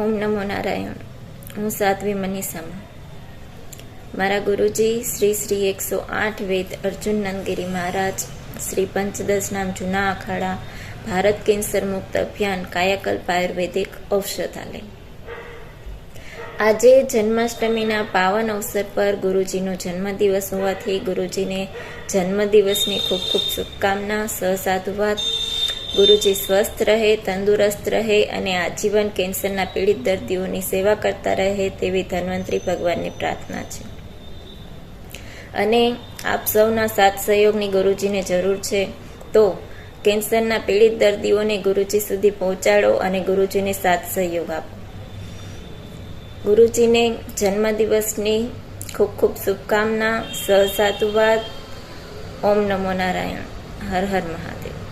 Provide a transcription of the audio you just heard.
ઓમ નમો નારાયણ. હું સાધ્વી મનીષામાં. મારા ગુરુજી શ્રી શ્રી એકસો આઠ વેદ અર્જુન નંદગીરી મહારાજ, શ્રી પંચદશ નામ જૂના અખાડા, ભારત કેન્સર મુક્ત અભિયાન, કાયાકલ્પ આયુર્વેદિક ઔષધાલય. આજે જન્માષ્ટમીના પાવન અવસર પર ગુરુજીનો જન્મદિવસ હોવાથી ગુરુજીને જન્મદિવસની ખૂબ ખૂબ શુભકામના, સહસાધુવાદ ગુરુજી સ્વસ્થ રહે, તંદુરસ્ત રહે અને આજીવન કેન્સરના પીડિત દર્દીઓની સેવા કરતા રહે તેવી ધન્વંતરી ભગવાનની પ્રાર્થના છે. અને આપ સૌના સાથ સહયોગની ગુરુજીને જરૂર છે, તો કેન્સરના પીડિત દર્દીઓને ગુરુજી સુધી પહોંચાડો અને ગુરુજીને સાથ સહયોગ આપો. ગુરુજીને જન્મદિવસની ખૂબ ખૂબ શુભકામના, સહસાધુવાદ, ઓમ નમો નારાયણ, હર હર મહાદેવ.